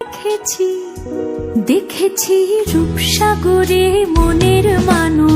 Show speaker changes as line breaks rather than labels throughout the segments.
দেখেছি দেখেছি রূপসাগরে মনের মানুষ।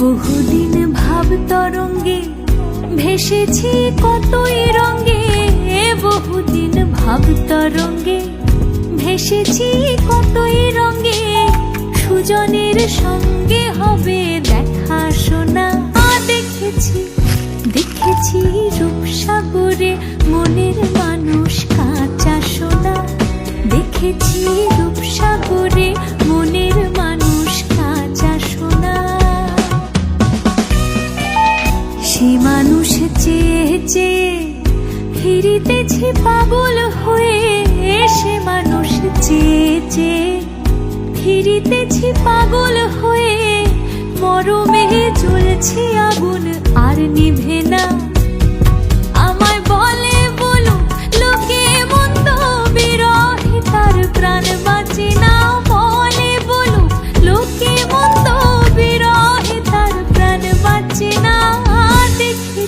বহুদিন ভাব তরঙ্গে ভেসেছি কতই রঙ্গে বহুদিন ভাব তরঙ্গে ভেসেছি কতই রঙ্গে সুজনের সঙ্গে হবে দেখা শোনা। দেখেছি দেখেছি রূপসাগরে মনের মানুষ কাঁচা সোনা। দেখেছি মানুষ চেয়ে চেয়ে ফিরিতেছি পাগল হয়ে এসে মানুষ চেয়ে চেয়ে ফিরিতেছি পাগল হয়ে মরমে জ্বলছে আগুন আর নিভে না।